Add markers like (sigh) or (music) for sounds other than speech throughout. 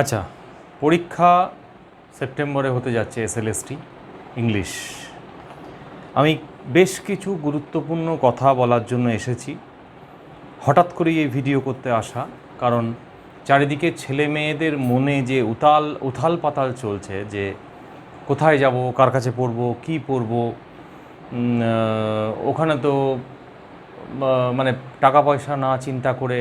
আচ্ছা পরীক্ষা সেপ্টেম্বরে হতে যাচ্ছে এসএলএসটি, ইংলিশ। আমি বেশ কিছু গুরুত্বপূর্ণ কথা বলার জন্য এসেছি। হঠাৎ করেই এই ভিডিও করতে আসা, কারণ চারিদিকে ছেলে মেয়েদের মনে যে উতাল, উথাল পাতাল চলছে যে কোথায় যাব, কার কাছে পড়ব, কি পড়ব ওখানে তো মানে টাকা পয়সা না চিন্তা করে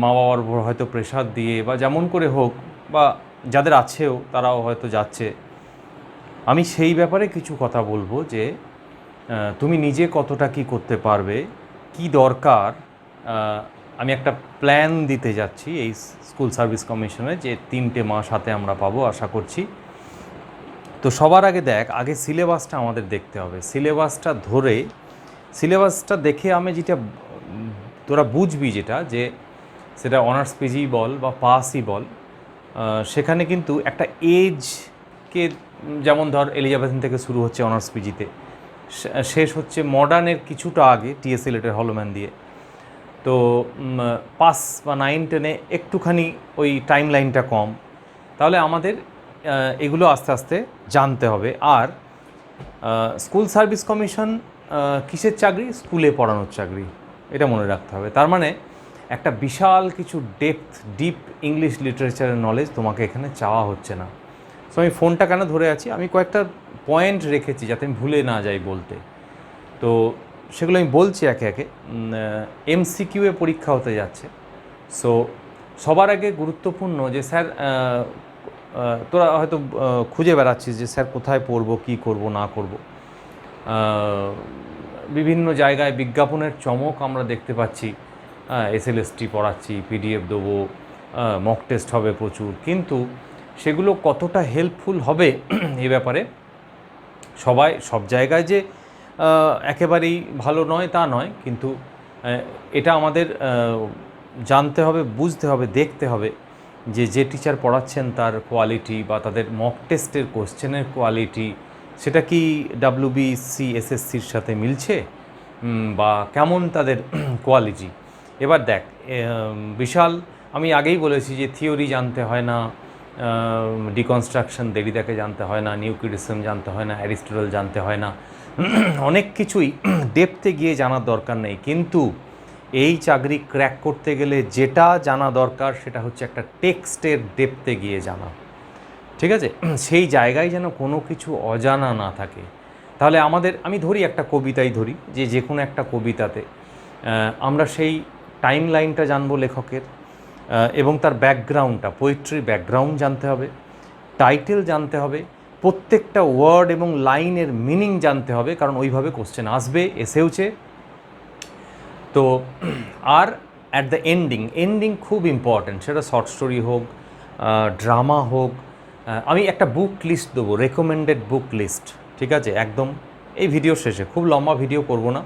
মা বাবার উপর হয়তো প্রেশার দিয়ে বা যেমন করে হোক বা যাদের আছেও তারাও হয়তো যাচ্ছে। আমি সেই ব্যাপারে কিছু কথা বলব যে তুমি নিজে কতটা কি করতে পারবে, কি দরকার আমি একটা প্ল্যান দিতে যাচ্ছি এই স্কুল সার্ভিস কমিশনে যে তিনটে মাস হাতে আমরা পাবো আশা করছি। তো সবার আগে দেখ, আগে সিলেবাসটা আমাদের দেখতে হবে। সিলেবাসটা ধরে সিলেবাসটা দেখে আমি যেটা তোরা বুঝবি যেটা, যে সেটা অনার্স পিজি বল বা পাসই বল সেখানে কিন্তু একটা এজকে যেমন ধর এলিজাবেথন থেকে শুরু হচ্ছে অনার্স পিজিতে শেষ হচ্ছে মডার্নের কিছুটা আগে টিএসএ লেটের হলম্যান দিয়ে। তো পাস বা নাইন টেনে একটুখানি ওই টাইম লাইনটা কম। তাহলে আমাদের এগুলো আস্তে আস্তে জানতে হবে। আর স্কুল সার্ভিস কমিশন কিসের চাকরি? স্কুলে পড়ানোর চাকরি। এটা মনে রাখতে হবে। তার মানে একটা বিশাল কিছু ডেপথ ডিপ ইংলিশ লিটারেচারের নলেজ তোমাকে এখানে চাওয়া হচ্ছে না। সো আমি ফোনটা কেন ধরে আছি? আমি কয়েকটা পয়েন্ট রেখেছি যাতে আমি ভুলে না যাই বলতে। তো সেগুলো আমি বলছি একে একে। এমসিকিউ এ পরীক্ষা হতে যাচ্ছে। সো সবার আগে গুরুত্বপূর্ণ যে স্যার তোরা হয়তো খুঁজে বেড়াচ্ছিস যে স্যার কোথায় পড়ব, কি করব, না করব। বিভিন্ন জায়গায় বিজ্ঞাপনের চমক আমরা দেখতে পাচ্ছি। এসএলএসটি পড়াচ্ছি পিডিএফ দেবো মক টেস্ট হবে প্রচুর। কিন্তু সেগুলো কতটা হেল্পফুল হবে (clears throat) এ ব্যাপারে সবাই, সব জায়গায় যে একেবারেই ভালো নয় তা নয়। কিন্তু এটা আমাদের জানতে হবে, বুঝতে হবে, দেখতে হবে যে যে টিচার পড়াচ্ছেন তার কোয়ালিটি বা তাদের মক টেস্টের কোশ্চেনের কোয়ালিটি সেটা কি ডাব্লিউবিসি এসএসসির সাথে মিলছে? বা কেমন তাদের (clears throat) কোয়ালিটি এবার দেখ বিশাল, আমি আগেই বলেছি যে থিওরি জানতে হয় না ডিকনস্ট্রাকশন দেরিদাকে জানতে হয় না নিউক্লিডিজম জানতে হয় না অ্যারিস্টোটল জানতে হয় না। (clears throat) অনেক কিছুই (clears throat) ডেপতে গিয়ে জানার দরকার নেই, কিন্তু এই চাকরি ক্র্যাক করতে গেলে যেটা জানা দরকার সেটা হচ্ছে একটা টেক্সটের ডেপতে গিয়ে জানা। ঠিক আছে? সেই জায়গায় যেন কোনো কিছু অজানা না থাকে। তাহলে আমাদের, আমি ধরি একটা কবিতাই ধরি, যে যে কোনো একটা কবিতাতে আমরা সেই টাইম লাইনটা জানব লেখকের এবং তার ব্যাকগ্রাউন্ডটা পোয়েট্রি ব্যাকগ্রাউন্ড জানতে হবে টাইটেল জানতে হবে, প্রত্যেকটা ওয়ার্ড এবং লাইনের মিনিং জানতে হবে, কারণ ওইভাবে কোশ্চেন আসবে, এসেওছে। তো, আর অ্যাট দ্য এন্ডিং এন্ডিং খুব ইম্পর্ট্যান্ট সেটা শর্ট স্টোরি হোক ড্রামা হোক আমি একটা বুক লিস্ট দেবো রেকমেন্ডেড বুক লিস্ট ঠিক আছে? একদম এই ভিডিও শেষে, খুব লম্বা ভিডিও করব না।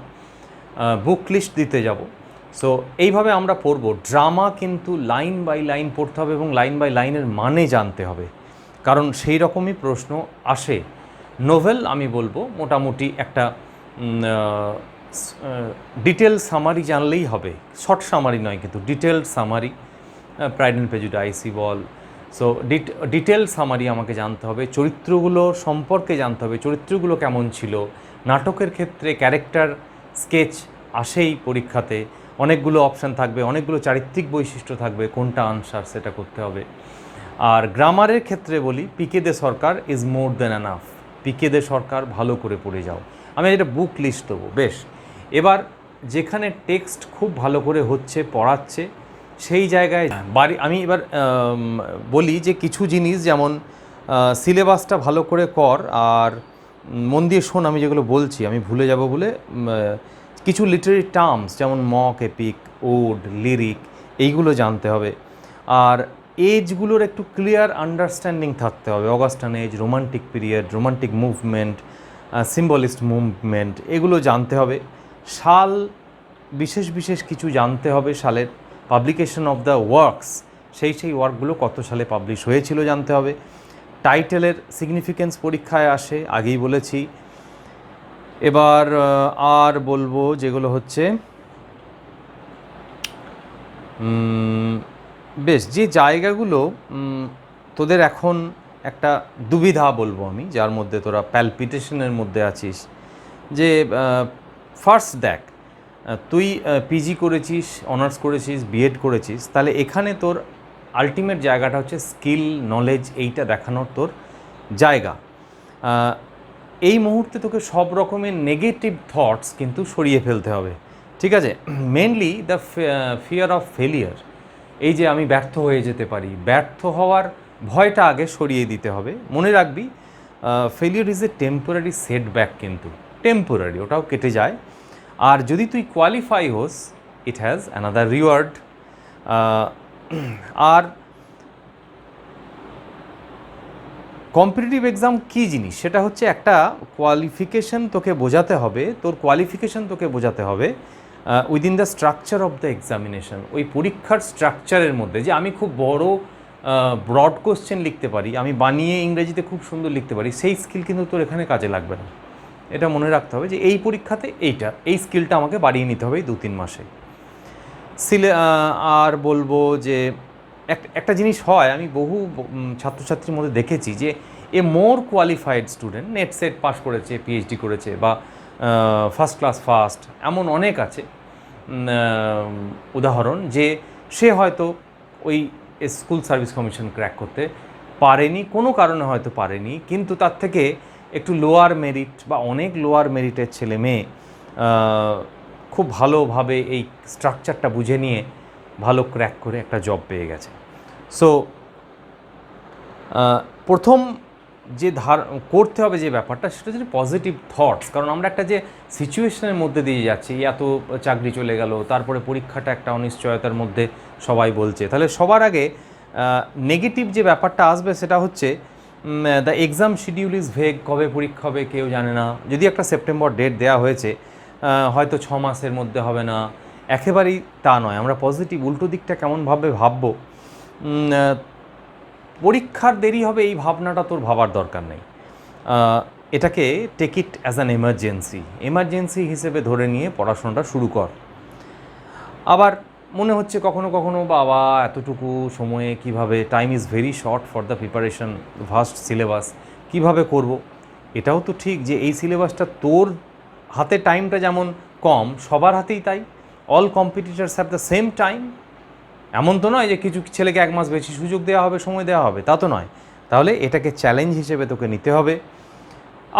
বুক লিস্ট দিতে যাব। সো এইভাবে আমরা পড়ব। ড্রামা কিন্তু লাইন বাই লাইন পড়তে হবে এবং লাইন বাই লাইনের মানে জানতে হবে। কারণ সেই রকমই প্রশ্ন আসে। নোভেল আমি বলব, মোটামুটি একটা ডিটেল সামারি জানলেই হবে। শর্ট সামারি নয় কিন্তু ডিটেল সামারি প্রাইড অ্যান্ড প্রেজুডাইসি বল সো ডিটেল সামারি আমাকে জানতে হবে। চরিত্রগুলো সম্পর্কে জানতে হবে। চরিত্রগুলো কেমন ছিল? নাটকের ক্ষেত্রে ক্যারেক্টার স্কেচ আসেই পরীক্ষাতে। অনেকগুলো অপশান থাকবে, অনেকগুলো চারিত্রিক বৈশিষ্ট্য থাকবে, কোনটা আনসার সেটা করতে হবে। আর গ্রামারের ক্ষেত্রে বলি পিকে দে সরকার ইজ মোর দেন অ্যানাফ পিকে দে সরকার ভালো করে পড়ে যাও। আমি এটা বুক লিস্ট দেবো, বেশ। এবার যেখানে টেক্সট খুব ভালো করে হচ্ছে, পড়াচ্ছে সেই জায়গায় বাড়ি আমি এবার বলি যে কিছু জিনিস যেমন সিলেবাসটা ভালো করে কর আর মন দিয়ে শোন আমি যেগুলো বলছি, আমি ভুলে যাব বলে কিছু লিটারি টার্মস যেমন মক এপিক ওড লিরিক এইগুলো জানতে হবে। আর এজগুলোর একটু ক্লিয়ার আন্ডারস্ট্যান্ডিং থাকতে হবে। Augustan age romantic period romantic movement symbolist movement এগুলো জানতে হবে। সাল বিশেষ বিশেষ কিছু জানতে হবে সালের পাবলিকেশন অফ দ্য ওয়ার্কস সেই সেই ওয়ার্কগুলো কত সালে পাবলিশ হয়েছিল জানতে হবে। টাইটেলের সিগনিফিকেন্স পরীক্ষায় আসে, আগেই বলেছি। এবার আর বলব যেগুলো হচ্ছে বেশ, যে জায়গাগুলো তোদের এখন একটা দুবিধা বলব আমি, যার মধ্যে তোরা প্যালপিটেশনের মধ্যে আছিস। যে ফার্স্ট দেখ তুই পিজি করেছিস অনার্স করেছিস বিএড করেছিস, তাহলে এখানে তোর আলটিমেট জায়গাটা হচ্ছে স্কিল নলেজ এইটা দেখানোর তোর জায়গা। এই মুহূর্তে তোকে সব রকমের নেগেটিভ থটস কিন্তু সরিয়ে ফেলতে হবে, ঠিক আছে? Mainly the fear of failure এই যে আমি ব্যর্থ হয়ে যেতে পারি, ব্যর্থ হওয়ার ভয়টা আগে সরিয়ে দিতে হবে। মনে রাখবি failure is a temporary setback কিন্তু টেম্পোরারি ওটাও কেটে যায়। আর যদি তুই কোয়ালিফাই হোস ইট হ্যাজ অ্যানাদার রিওয়ার্ড আর কম্পিটিটিভ এক্সাম কী জিনিস? সেটা হচ্ছে একটা কোয়ালিফিকেশন তোকে বোঝাতে হবে, তোর কোয়ালিফিকেশন তোকে বোঝাতে হবে within the structure of the examination ওই পরীক্ষার স্ট্রাকচারের মধ্যে। যে আমি খুব বড় ব্রড কোশ্চেন লিখতে পারি, আমি বানিয়ে ইংরেজিতে খুব সুন্দর লিখতে পারি, সেই স্কিল কিন্তু তোর এখানে কাজে লাগবে না। এটা মনে রাখতে হবে যে এই পরীক্ষাতে এইটা, এই স্কিলটা আমাকে বাড়িয়ে নিতে হবে এই দু তিন মাসে। সিলে আর বলব যে এক- একটা জিনিস হয়, আমি বহু ছাত্রছাত্রীর মধ্যে দেখেছি যে a more qualified student, NET SET pass করেছে পিএইচডি করেছে বা ফার্স্ট ক্লাস ফার্স্ট, এমন অনেক আছে উদাহরণ যে সে হয়তো ওই স্কুল সার্ভিস কমিশন ক্র্যাক করতে পারেনি, কোনো কারণে হয়তো পারেনি, কিন্তু তার থেকে একটু লোয়ার মেরিট বা অনেক লোয়ার মেরিটের ছেলে মেয়ে খুব ভালোভাবে এই স্ট্রাকচারটা বুঝে নিয়ে ভালো ক্র্যাক করে একটা জব পেয়ে গেছে। সো প্রথম যে ধার, করতে হবে যে ব্যাপারটা সেটা হচ্ছে পজিটিভ থটস কারণ আমরা একটা যে সিচুয়েশনের মধ্যে দিয়ে যাচ্ছি এত চাকরি চলে গেল, তারপরে পরীক্ষাটা একটা অনিশ্চয়তার মধ্যে সবাই বলছে। তাহলে সবার আগে নেগেটিভ যে ব্যাপারটা আসবে সেটা হচ্ছে the exam schedule is vague কবে পরীক্ষা হবে কেউ জানে না। যদি একটা সেপ্টেম্বর ডেট দেওয়া হয়েছে হয়তো ছ মাসের মধ্যে হবে না। একেবারেই তা নয়। আমরা পজিটিভ উল্টো দিকটা কেমনভাবে ভাববো? পরীক্ষার দেরি হবে এই ভাবনাটা তোর ভাবার দরকার নেই। এটাকে take it as an emergency emergency হিসেবে ধরে নিয়ে পড়াশোনাটা শুরু কর। আবার মনে হচ্ছে কখনো কখনো, বাবা, এতটুকু সময়ে কীভাবে time is very short for the preparation vast syllabus কীভাবে করব? এটাও তো ঠিক যে এই সিলেবাসটা তোর হাতে টাইমটা যেমন কম, সবার হাতেই তাই। All competitors have the same time এমন তো নয় যে কিছু ছেলেকে এক মাস বেশি সুযোগ দেওয়া হবে, সময় দেওয়া হবে, তা তো নয়। তাহলে এটাকে চ্যালেঞ্জ হিসেবে তোকে নিতে হবে।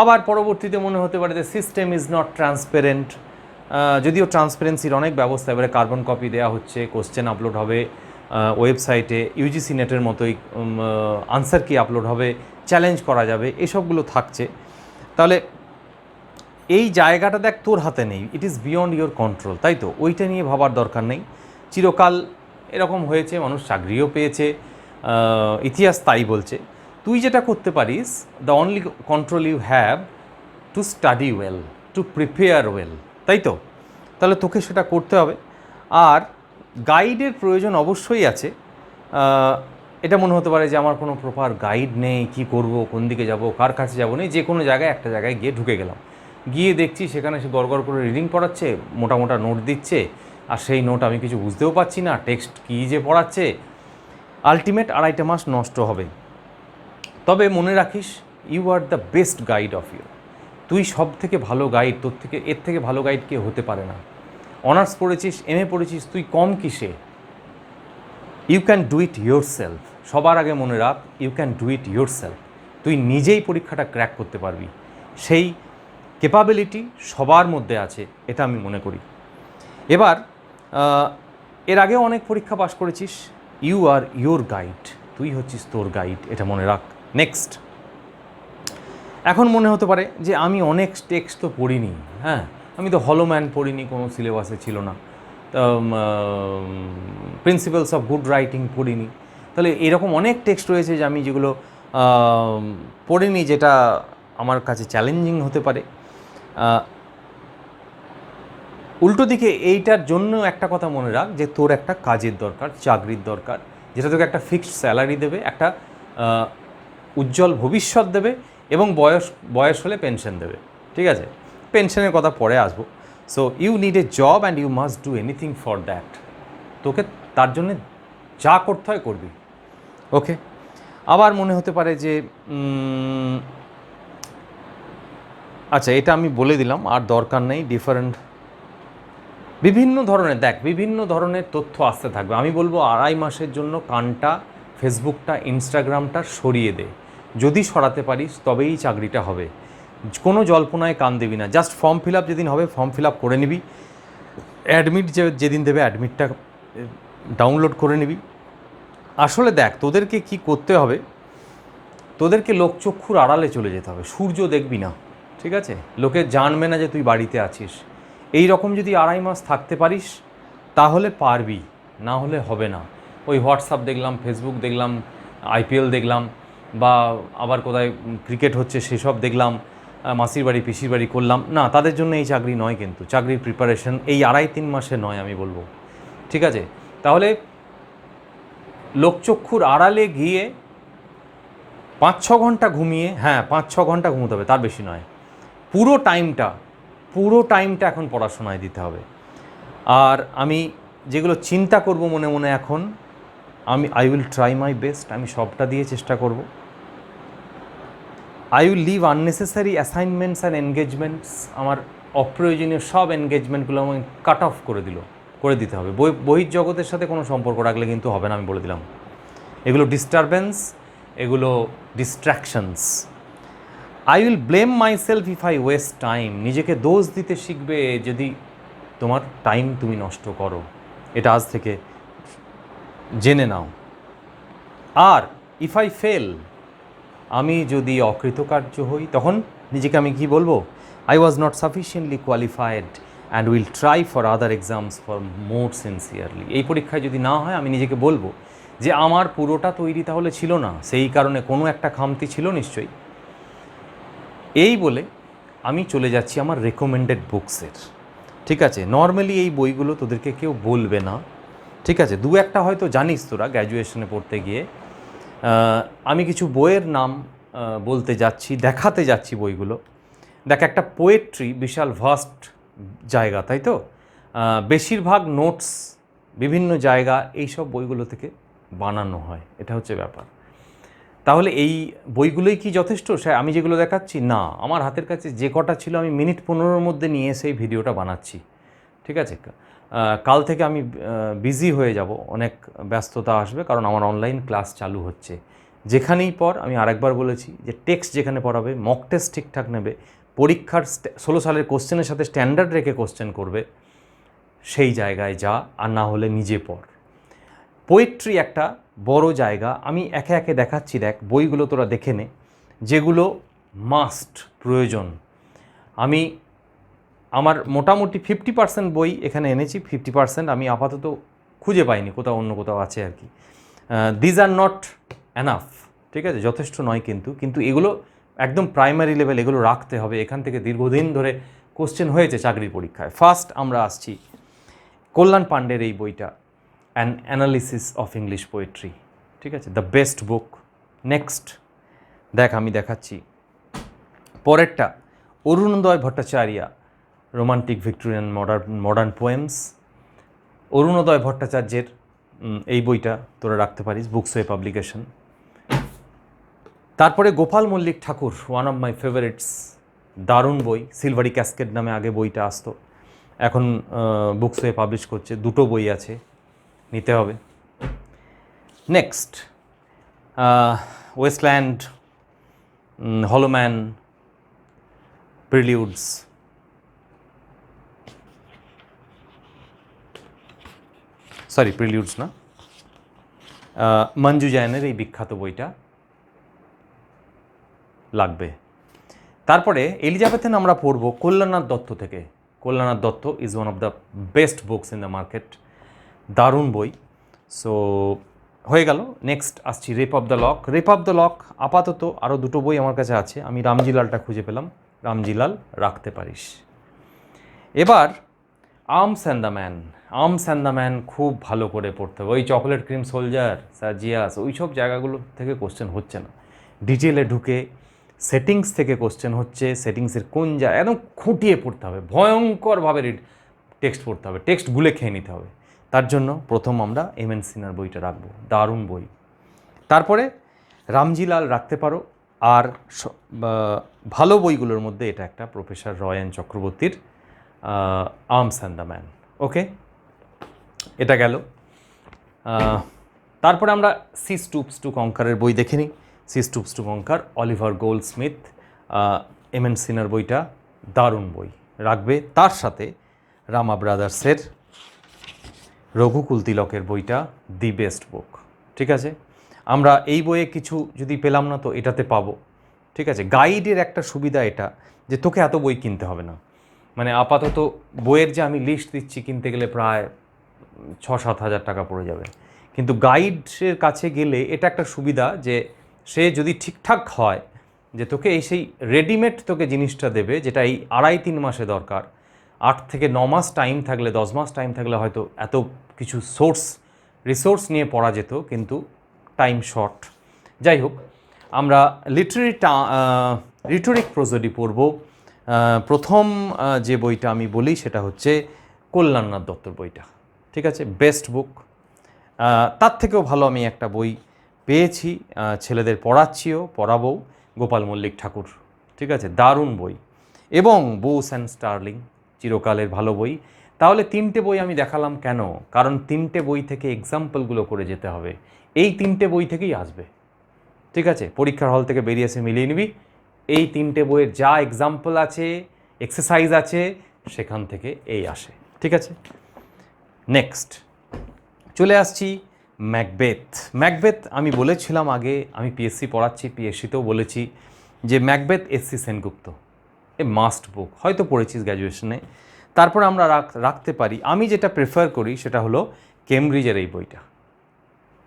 আবার পরবর্তীতে মনে হতে পারে যে সিস্টেম ইজ নট ট্রান্সপারেন্ট যদিও ট্রান্সপারেন্সির অনেক ব্যবস্থা, এবারে কার্বন কপি দেওয়া হচ্ছে কোশ্চেন আপলোড হবে ওয়েবসাইটে ইউজিসি নেটের মতোই আনসার কি আপলোড হবে চ্যালেঞ্জ করা যাবে, এসবগুলো থাকছে। তাহলে এই জায়গাটা দেখ তোর হাতে নেই it is beyond your control তাই তো? ওইটা নিয়ে ভাবার দরকার নেই। চিরকাল এরকম হয়েছে, মানুষ চাকরিও পেয়েছে ইতিহাস তাই বলছে। তুই যেটা করতে পারিস the only control you have to study well to prepare well তাই তো? তাহলে তোকে সেটা করতে হবে। আর গাইডের প্রয়োজন অবশ্যই আছে। এটা মনে হতে পারে যে আমার কোনো প্রপার গাইড নেই, কি করব, কোন দিকে যাব, কার কাছে যাব নেই যে কোনো জায়গায় একটা জায়গায় গিয়ে ঢুকে গেলাম। গিয়ে দেখছি সেখানে সে গড় করে রিডিং পড়াচ্ছে, মোটা মোটা নোট দিচ্ছে, আর সেই নোট আমি কিছু বুঝতেও পারছি না টেক্সট কী যে পড়াচ্ছে। আলটিমেট আড়াইটা মাস নষ্ট হবে। তবে মনে রাখিস you are the best guide of you তুই সব থেকে ভালো গাইড তোর থেকে, এর থেকে ভালো গাইড কে হতে পারে না। অনার্স পড়েছিস এম এ পড়েছিস, তুই কম কিসে? You can do it yourself সবার আগে মনে রাখ you can do it yourself তুই নিজেই পরীক্ষাটা ক্র্যাক করতে পারবি। সেই কেপাবিলিটি সবার মধ্যে আছে, এটা আমি মনে করি। এবার এর আগেও অনেক পরীক্ষা পাশ করেছিস। ইউ আর ইয়োর গাইড তুই হচ্ছিস তোর গাইড এটা মনে রাখ। নেক্সট এখন মনে হতে পারে যে আমি অনেক টেক্সট তো পড়িনি হ্যাঁ? আমি তো হলোম্যান পড়িনি, কোনো সিলেবাসে ছিল না। প্রিন্সিপালস অফ গুড রাইটিং পড়িনি। তাহলে এরকম অনেক টেক্সট রয়েছে যে আমি যেগুলো পড়িনি যেটা আমার কাছে চ্যালেঞ্জিং হতে পারে। উল্টো দিকে এইটার জন্য একটা কথা মনে রাখ যে তোর একটা কাজের দরকার, চাকরির দরকার, যেটা তোকে একটা ফিক্সড স্যালারি দেবে, একটা উজ্জ্বল ভবিষ্যৎ দেবে এবং বয়স বয়স হলে পেনশন দেবে, ঠিক আছে? পেনশনের কথা পরে আসব। So you need a job and you must do anything for that তোকে তার জন্য যা করতে হয় করবি। ওকে আবার মনে হতে পারে যে আচ্ছা এটা আমি বলে দিলাম, আর দরকার নেই ডিফারেন্ট বিভিন্ন ধরনের, দেখ, বিভিন্ন ধরনের তথ্য আসতে থাকবে। আমি বলব আড়াই মাসের জন্য কানটা ফেসবুকটা ইনস্টাগ্রামটা সরিয়ে দে। যদি সরাতে পারিস, তবেই চাকরিটা হবে। কোনো জল্পনায় কান দিবি না। জাস্ট ফর্ম ফিল আপ যেদিন হবে ফর্ম ফিল আপ করে নিবি। অ্যাডমিট যে, যেদিন দেবে অ্যাডমিটটা ডাউনলোড করে নিবি। আসলে দেখ, তোদেরকে কি করতে হবে, তোদেরকে লোকচক্ষুর আড়ালে চলে যেতে হবে। সূর্য দেখবি না, ঠিক আছে? লোকে জানবে না যে তুই বাড়িতে আছিস। এই রকম যদি আড়াই মাস থাকতে পারিস, তাহলে পারবি, না হলে হবে না। ওই হোয়াটসঅ্যাপ দেখলাম ফেসবুক দেখলাম আইপিএল দেখলাম বা আবার কোথায় ক্রিকেট হচ্ছে সেসব দেখলাম মাসির বাড়ি, পিসির বাড়ি করলাম। না, তাদের জন্য এই চাকরি নয় কিন্তু, চাকরির প্রিপারেশন এই আড়াই তিন মাসে নয় আমি বলব। ঠিক আছে? তাহলে লোকচক্ষুর আড়ালে গিয়ে পাঁচ ছ ঘণ্টা ঘুমিয়ে হ্যাঁ পাঁচ ছ ঘণ্টা ঘুমোতে হবে, তার বেশি নয়। পুরো টাইমটা পুরো টাইমটা এখন পড়াশোনায় দিতে হবে। আর আমি যেগুলো চিন্তা করব মনে মনে এখন, আমি I will try my best আমি সবটা দিয়ে চেষ্টা করব। I will leave unnecessary assignments and engagements আমার অপ্রয়োজনীয় সব এনগেজমেন্টগুলো আমাকে কাট অফ করে দিল, করে দিতে হবে। বই বহির্জগতের সাথে কোনো সম্পর্ক রাখলে কিন্তু হবে না, আমি বলে দিলাম। এগুলো ডিস্টারবেন্স এগুলো distractions I will blame myself if I waste time নিজেকে দোষ দিতে শিখবে যদি তোমার টাইম তুমি নষ্ট করো। এটা আজ থেকে জেনে নাও। আর ইফ আই ফেল আমি যদি অকৃতকার্য হই, তখন নিজেকে আমি কি বলব? I was not sufficiently qualified and will try for other exams for more sincerely এই পরীক্ষায় যদি না হয়, আমি নিজেকে বলব যে আমার পুরোটা তৈরি তাহলে ছিল না। সেই কারণে কোনো একটা খামতি ছিল নিশ্চয়ই। এই বলে আমি চলে যাচ্ছি আমার রেকমেন্ডেড বুকসের ঠিক আছে? নর্মালি এই বইগুলো তোদেরকে কেউ বলবে না। ঠিক আছে? দু একটা হয়তো জানিস তোরা গ্র্যাজুয়েশনে পড়তে গিয়ে। আমি কিছু বইয়ের নাম বলতে যাচ্ছি, দেখাতে যাচ্ছি বইগুলো। দেখ, একটা পোয়েট্রি বিশাল ভাস্ট জায়গা, তাই তো? বেশিরভাগ নোটস বিভিন্ন জায়গা এইসব বইগুলো থেকে বানানো হয়। এটা হচ্ছে ব্যাপার। তাহলে এই বইগুলোই কি যথেষ্ট? আমি যেগুলো দেখাচ্ছি, না। আমার হাতের কাছে যে কটা ছিল, আমি মিনিট পনেরোর মধ্যে নিয়ে এসে এই ভিডিওটা বানাচ্ছি। ঠিক আছে? কাল থেকে আমি বিজি হয়ে যাব। অনেক ব্যস্ততা আসবে কারণ আমার অনলাইন ক্লাস চালু হচ্ছে। যেখানেই পর আমি আরেকবার বলেছি যে টেক্সট যেখানে পড়াবে মক টেস্ট ঠিকঠাক নেবে, পরীক্ষার ষোলো সালের কোশ্চেনের সাথে স্ট্যান্ডার্ড রেখে কোশ্চেন করবে, সেই জায়গায় যা, আর না হলে নিজে পড়। পোয়েট্রি একটা বড় জায়গা। আমি একে একে দেখাচ্ছি, দেখ, বইগুলো তোরা দেখে নে, যেগুলো মাস্ট প্রয়োজন। আমি আমার মোটামুটি ফিফটি পার্সেন্ট বই এখানে এনেছি ফিফটি পার্সেন্ট আমি আপাতত খুঁজে পাইনি, কোথাও অন্য কোথাও আছে আর কি। দিজ আর নট অ্যানাফ ঠিক আছে? যথেষ্ট নয় কিন্তু কিন্তু এগুলো একদম প্রাইমারি লেভেল এগুলো রাখতে হবে। এখান থেকে দীর্ঘদিন ধরে কোশ্চেন হয়েছে চাকরির পরীক্ষায়। ফার্স্ট আমরা আসছি কল্যাণ পাণ্ডের এই বইটা an analysis of English poetry ঠিক আছে? দ্য বেস্ট বুক নেক্সট দেখ আমি দেখাচ্ছি। পরেরটা, Arunoday Bhattacharya romantic Victorian modern modern poems Arunoday ভট্টাচার্যের এই বইটা তোরা রাখতে পারিস বুকস ওয়ে পাবলিকেশন তারপরে Gopal Mallick Thakur one of my favourites দারুণ বই সিলভারি ক্যাসকেট নামে আগে বইটা আসতো। এখন বুকস ওয়ে পাবলিশ করছে, দুটো বই আছে, নিতে হবে। Next Waste Land Hollow Men Preludes sorry Preludes না মঞ্জু জৈনের এই বিখ্যাত বইটা লাগবে। তারপরে এলিজাবেথেন আমরা পড়ব কল্যাণনাথ দত্ত থেকে। Kalyannath Dutta is one of the best books in the market দারুণ বই। সো হয়ে গেল। নেক্সট আসছি rape of the lock rape of the lock আপাতত আরও দুটো বই আমার কাছে আছে। আমি রামজিলালটা খুঁজে পেলাম। রামজিলাল, রাখতে পারিস। এবার arms and the man arms and the man খুব ভালো করে পড়তে হবে। ওই চকলেট ক্রিম সোলজার সার্জিয়াস ওই সব জায়গাগুলো থেকে কোশ্চেন হচ্ছে না। ডিটেলে ঢুকে সেটিংস থেকে কোশ্চেন হচ্ছে সেটিংসের কোন জায়গা, একদম খুঁটিয়ে পড়তে হবে। ভয়ঙ্করভাবে টেক্সট পড়তে হবে। টেক্সট গুলে খেয়ে নিতে হবে। তার জন্য প্রথম আমরা এম এন সিনার বইটা রাখব। দারুণ বই। তারপরে রামজিলাল রাখতে পারো। আর ভালো বইগুলোর মধ্যে এটা একটা প্রফেসর রয়ন চক্রবর্তীর arms and the man okay এটা গেল। তারপরে আমরা সি স্টুপস টু কঙ্কারের বই দেখে নিই। She stoops to conquer, Oliver Goldsmith M N সিনার বইটা দারুণ বই। রাখবে তার সাথে রামা ব্রাদার্সের রঘুকুল তিলকের বইটা দি বেস্ট বুক। ঠিক আছে? আমরা এই বইয়ে কিছু যদি পেলাম না তো এটাতে পাবো। ঠিক আছে? গাইডের একটা সুবিধা এটা যে তোকে এত বই কিনতে হবে না। মানে আপাতত বইয়ের যে আমি লিস্ট দিচ্ছি কিনতে গেলে প্রায় ছ সাত হাজার টাকা পড়ে যাবে। কিন্তু গাইডের কাছে গেলে এটা একটা সুবিধা যে সে যদি ঠিকঠাক হয় যে তোকে এই সেই রেডিমেড তোকে জিনিসটা দেবে, যেটা এই আড়াই তিন মাসে দরকার। আট থেকে ন মাস টাইম থাকলে, দশ মাস টাইম থাকলে হয়তো এত কিছু সোর্স রিসোর্স নিয়ে পড়া যেত, কিন্তু টাইম শর্ট যাই হোক, আমরা লিটারি রিটোরিক প্রোজোডি পড়ব। প্রথম যে বইটা আমি বলি সেটা হচ্ছে কল্যাণনাথ দত্তর বইটা। ঠিক আছে? বেস্ট বুক তার থেকেও ভালো আমি একটা বই পেয়েছি। ছেলেদের পড়াচ্ছিও, পড়াবো। গোপাল মল্লিক ঠাকুর। ঠিক আছে? দারুণ বই। এবং বোস অ্যান্ড স্টার্লিং চিরকালের ভালো বই। তাহলে তিনটে বই আমি দেখালাম কেন? কারণ তিনটে বই থেকে এক্সাম্পলগুলো করে যেতে হবে। এই তিনটে বই থেকেই আসবে। ঠিক আছে? পরীক্ষার হল থেকে বেরিয়ে এসে মিলিয়ে নিবি। এই তিনটে বইয়ের যা এক্সাম্পল আছে এক্সারসাইজ আছে, সেখান থেকে এই আসে। ঠিক আছে? নেক্সট। চলে আসছি ম্যাকবেথ। ম্যাকবেথ আমি বলেছিলাম আগে, আমি পিএসসি পড়াচ্ছি পিএসসিতেও বলেছি যে Macbeth S C Sengupta. A must book হয়তো পড়েছিস গ্র্যাজুয়েশনে তারপর আমরা রাখ, রাখতে পারি। আমি যেটা প্রেফার করি সেটা হলো কেমব্রিজের এই বইটা।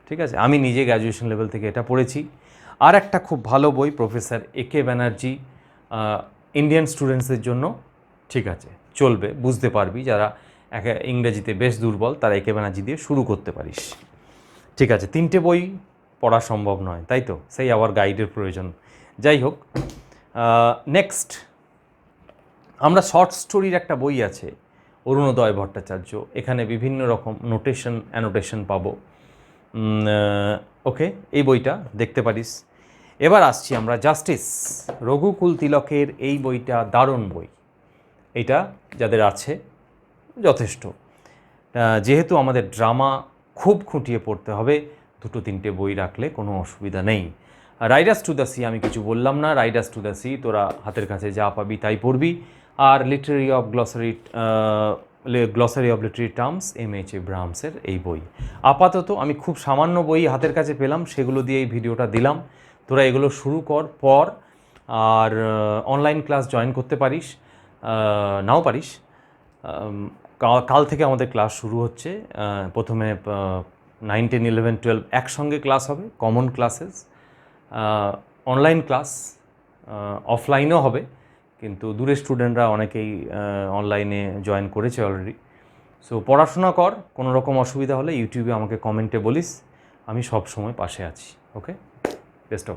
ঠিক আছে? আমি নিজে গ্র্যাজুয়েশন লেভেল থেকে এটা পড়েছি। আর একটা খুব ভালো বই professor A K Banerjee Indian স্টুডেন্টসের জন্য। ঠিক আছে? চলবে, বুঝতে পারবি যারা ইংরেজিতে বেশ দুর্বল, তারা একে ব্যানার্জি দিয়ে শুরু করতে পারিস। ঠিক আছে, তিনটে বই পড়া সম্ভব নয়, তাই তো? সেই আবার গাইডের প্রয়োজন। যাই হোক নেক্সট আমরা শর্ট স্টোরির একটা বই আছে, অরুণোদয় ভট্টাচার্য। এখানে বিভিন্ন রকম নোটেশন অ্যানোটেশন পাবো। ওকে এই বইটা দেখতে পারিস। এবার আসছি আমরা জাস্টিস রঘুকুল তিলকের এই বইটা দারুণ বই। এটা যাদের আছে যথেষ্ট। যেহেতু আমাদের ড্রামা খুব খুঁটিয়ে পড়তে হবে, দুটো তিনটে বই রাখলে কোনো অসুবিধা নেই। রাইডার্স টু দ্য সি আমি কিছু বললাম না রাইডার্স টু দ্য সি তোরা হাতের কাছে যা পাবি তাই পড়বি। আর literary of glossary glossary of literary terms M H ব্রাহমসের এই বই। আপাতত আমি খুব সামান্য বই হাতের কাছে পেলাম, সেগুলো দিয়ে এই ভিডিওটা দিলাম। তোরা এগুলো শুরু কর পর আর অনলাইন ক্লাস জয়েন করতে পারিস নাও পারিস। কাল থেকে আমাদের ক্লাস শুরু হচ্ছে। প্রথমে নাইন টেন ইলেভেন টুয়েলভ একসঙ্গে ক্লাস হবে কমন ক্লাসেস অনলাইন ক্লাস অফলাইনেও হবে, কিন্তু দূরের স্টুডেন্টরা অনেকেই অনলাইনে জয়েন করেছে অলরেডি সো পড়াশোনা কর, কোনো রকম অসুবিধা হলে ইউটিউবে আমাকে কমেন্টে বলিস, আমি সব সময় পাশে আছি ওকে বেস্ট অফ